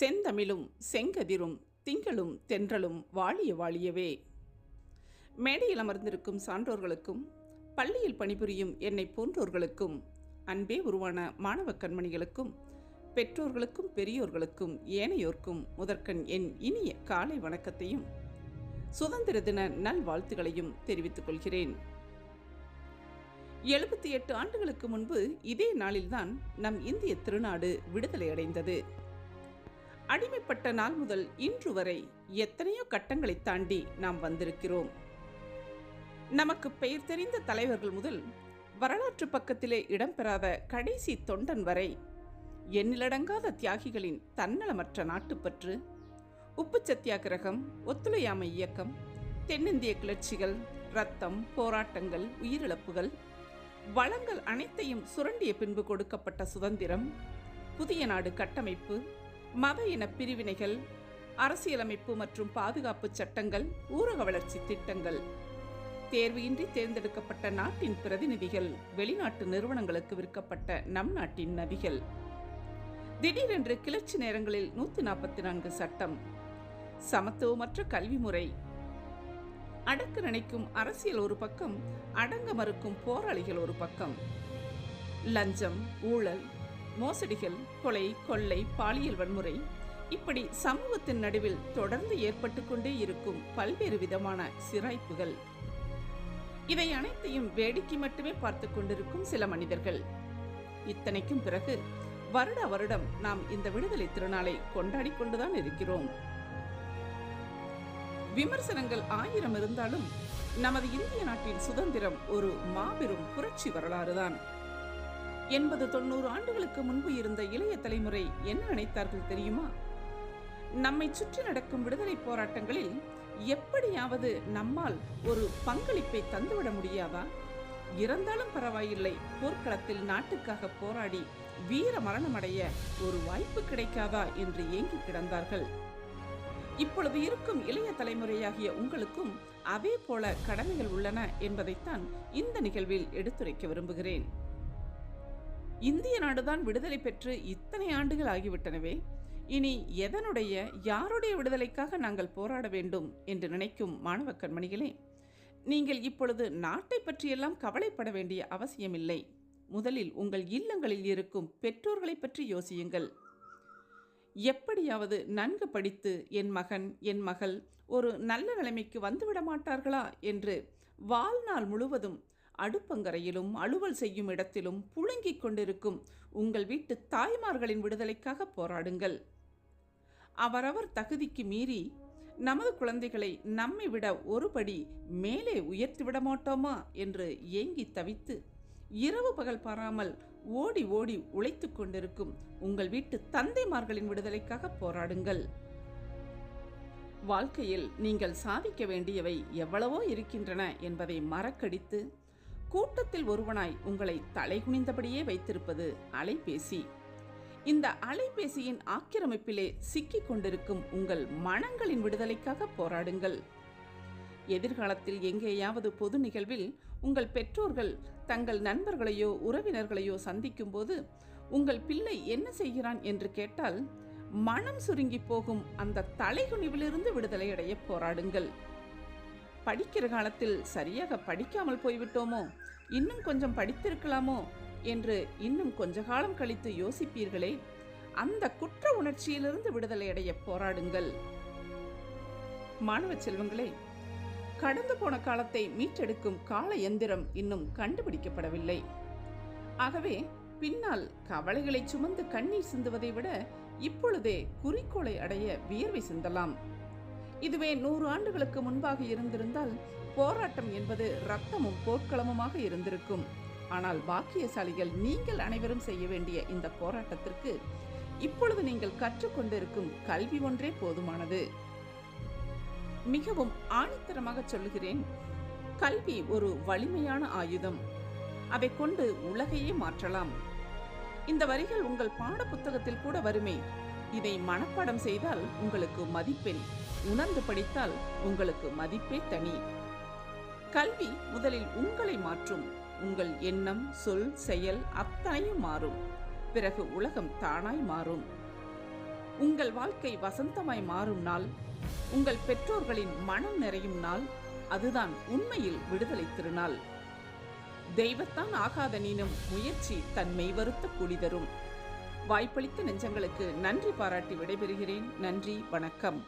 செந்தமிழும் செங்கதிரும் திங்களும் தென்றலும் வாழிய வாழியவே. மேடையில் அமர்ந்திருக்கும் சான்றோர்களுக்கும் பள்ளியில் பணிபுரியும் என்னை போன்றோர்களுக்கும் அன்பே உருவான மாணவ கண்மணிகளுக்கும் பெற்றோர்களுக்கும் பெரியோர்களுக்கும் ஏனையோர்க்கும் முதற்கண் என் இனிய காலை வணக்கத்தையும் சுதந்திர தின நல்வாழ்த்துகளையும் தெரிவித்துக் கொள்கிறேன். எழுபத்தி எட்டு ஆண்டுகளுக்கு முன்பு இதே நாளில்தான் நம் இந்திய திருநாடு விடுதலை அடைந்தது. அடிமைப்பட்ட நாள் முதல் இன்று வரை எத்தனையோ கட்டங்களை தாண்டி நாம் வந்திருக்கிறோம். நமக்கு பெயர் தெரிந்த தலைவர்கள் முதல் வரலாற்று பக்கத்திலே இடம்பெறாத கடைசி தொண்டன் வரை எண்ணிலடங்காத தியாகிகளின் தன்னலமற்ற நாட்டுப்பற்று உப்பு சத்தியாகிரகம் ஒத்துழையாமை இயக்கம் தென்னிந்திய கிளர்ச்சிகள் ரத்தம் போராட்டங்கள் உயிரிழப்புகள் வளங்கள் அனைத்தையும் சுரண்டிய பின்பு கொடுக்கப்பட்ட சுதந்திரம் புதிய நாடு கட்டமைப்பு மத இன பிரிவினைகள் அரசியலமைப்பு மற்றும் பாதுகாப்பு சட்டங்கள் ஊரக வளர்ச்சி திட்டங்கள். தேர்வு தேர்ந்தெடுக்கப்பட்ட நாட்டின் பிரதிநிதிகள் வெளிநாட்டு நிறுவனங்களுக்கு விற்கப்பட்ட நம் நாட்டின் நதிகள். திடீரென்று கிளர்ச்சி நேரங்களில் நூத்தி நாற்பத்தி நான்கு சட்டம். சமத்துவமற்ற கல்வி முறை. அடக்க நினைக்கும் அரசியல் ஒரு பக்கம் அடங்க மறுக்கும் போராளிகள் ஒரு பக்கம். லஞ்சம் ஊழல் மோசடிகள் கொலை கொள்ளை பாலியல் வன்முறை இப்படி சமூகத்தின் நடுவில் தொடர்ந்து ஏற்பட்டு கொண்டே இருக்கும் பல்வேறு விதமான சிராய்ப்புகள். இதை அனைத்தையும் வேடிக்கை மட்டுமே பார்த்து கொண்டிருக்கும் சில மனிதர்கள். இத்தனைக்கும் பிறகு வருட வருடம் நாம் இந்த விடுதலை திருநாளை கொண்டாடி கொண்டுதான் இருக்கிறோம். விமர்சனங்கள் ஆயிரம் இருந்தாலும் நமது இந்திய நாட்டின் சுதந்திரம் ஒரு மாபெரும் புரட்சி வரலாறுதான். எண்பது தொண்ணூறு ஆண்டுகளுக்கு முன்பு இருந்த இளைய தலைமுறை என்ன நினைத்தார்கள் தெரியுமா? நம்மை சுற்றி நடக்கும் விடுதலை போராட்டங்களில் எப்படியாவது நம்மால் ஒரு பங்களிப்பை தந்துவிட முடியாதா? இறந்தாலும் பரவாயில்லை போர்க்களத்தில் நாட்டுக்காக போராடி வீர மரணமடைய ஒரு வாய்ப்பு கிடைக்காதா என்று ஏங்கி கிடந்தார்கள். இப்பொழுது இருக்கும் இளைய தலைமுறையாகிய உங்களுக்கும் அதே போல கடமைகள் உள்ளன என்பதைத்தான் இந்த நிகழ்வில் எடுத்துரைக்க விரும்புகிறேன். இந்திய நாடுதான் விடுதலை பெற்று இத்தனை ஆண்டுகள் ஆகிவிட்டனவே. இனி எதனுடைய யாருடைய விடுதலைக்காக நாங்கள் போராட வேண்டும் என்று நினைக்கும் மாணவ கண்மணிகளே நீங்கள் இப்பொழுது நாட்டை பற்றியெல்லாம் கவலைப்பட வேண்டிய அவசியமில்லை. முதலில் உங்கள் இல்லங்களில் இருக்கும் பெற்றோர்களை பற்றி யோசியுங்கள். எப்படியாவது நன்கு படித்து என் மகன் என் மகள் ஒரு நல்ல நிலைமைக்கு வந்துவிட மாட்டார்களா? என்று வாழ்நாள் முழுவதும் அடுப்பங்கரையிலும் அலுவல் செய்யும் இடத்திலும் புழுங்கிக் கொண்டிருக்கும் உங்கள் வீட்டு தாய்மார்களின் விடுதலைக்காக போராடுங்கள். அவரவர் தகுதிக்கு மீறி நமது குழந்தைகளை நம்மை விட ஒருபடி மேலே உயர்த்தி விட மாட்டோமா என்று ஏங்கி தவித்து இரவு பகல் பாராமல் ஓடி ஓடி உழைத்து கொண்டிருக்கும் உங்கள் வீட்டு தந்தைமார்களின் விடுதலைக்காக போராடுங்கள். வாழ்க்கையில் நீங்கள் சாதிக்க வேண்டியவை எவ்வளவோ இருக்கின்றன என்பதை மறக்கடித்து கூட்டத்தில் ஒருவனாய் உங்களை தலைகுனிந்தபடியே வைத்திருப்பது அலைபேசி. இந்த அலைபேசியின் ஆக்கிரமிப்பிலே சிக்கிக் கொண்டிருக்கும் உங்கள் மனங்களின் விடுதலைக்காக போராடுங்கள். எதிர்காலத்தில் எங்கேயாவது பொது நிகழ்வில் உங்கள் பெற்றோர்கள் தங்கள் நண்பர்களையோ உறவினர்களையோ சந்திக்கும் போது உங்கள் பிள்ளை என்ன செய்கிறான் என்று கேட்டால் மனம் சுருங்கி போகும் அந்த தலைகுனிவிலிருந்து விடுதலையடைய போராடுங்கள். படிக்கிற காலத்தில் சரியாக படிக்காமல் போய்விட்டோமோ? இன்னும் கொஞ்சம் படித்திருக்கலாமோ? என்று இன்னும் கொஞ்ச காலம் கழித்து யோசிப்பீர்களே. அந்த குற்ற உணர்ச்சியிலிருந்து விடுதலை அடைய போராடுங்கள். மாணவ செல்வங்களே கடந்து போன காலத்தை மீட்டெடுக்கும் கால எந்திரம் இன்னும் கண்டுபிடிக்கப்படவில்லை. ஆகவே பின்னால் கவலைகளை சுமந்து கண்ணீர் சிந்துவதை விட இப்பொழுதே குறிக்கோளை அடைய வியர்வை சிந்தலாம். இதுவே நூறு ஆண்டுகளுக்கு முன்பாக இருந்திருந்தால் போராட்டம் என்பது ரத்தமும் போர்க்களமுமாக இருந்திருக்கும். ஆனால் பாக்கியசாலிகள் நீங்கள் அனைவரும் செய்ய வேண்டிய இந்த போராட்டத்திற்கு இப்பொழுது நீங்கள் கற்றுக்கொண்டிருக்கும் கல்வி ஒன்றே போதுமானது. மிகவும் ஆணித்தரமாக சொல்லுகிறேன். கல்வி ஒரு வலிமையான ஆயுதம். அதை கொண்டு உலகையே மாற்றலாம். இந்த வரிகள் உங்கள் பாட புத்தகத்தில் கூட வருமே. இதை மனப்பாடம் செய்தால் உங்களுக்கு மதிப்பெண். உணர்ந்து படித்தால் உங்களுக்கு மதிப்பே தனி. கல்வி முதலில் உங்களை மாற்றும். உங்கள் எண்ணம் சொல் செயல் அத்தனையும் மாறும். பிறகு உலகம் தானாய் மாறும். உங்கள் வாழ்க்கை வசந்தமாய் மாறும் நாள். உங்கள் பெற்றோர்களின் மனம் நிறையும் நாள். அதுதான் உண்மையில் விடுதலை திருநாள். தெய்வத்தான் ஆகாத நீனும் முயற்சி தன்மை வருத்த கூலி தரும். வாய்ப்பளித்த நெஞ்சங்களுக்கு நன்றி பாராட்டி விடைபெறுகிறேன். நன்றி வணக்கம்.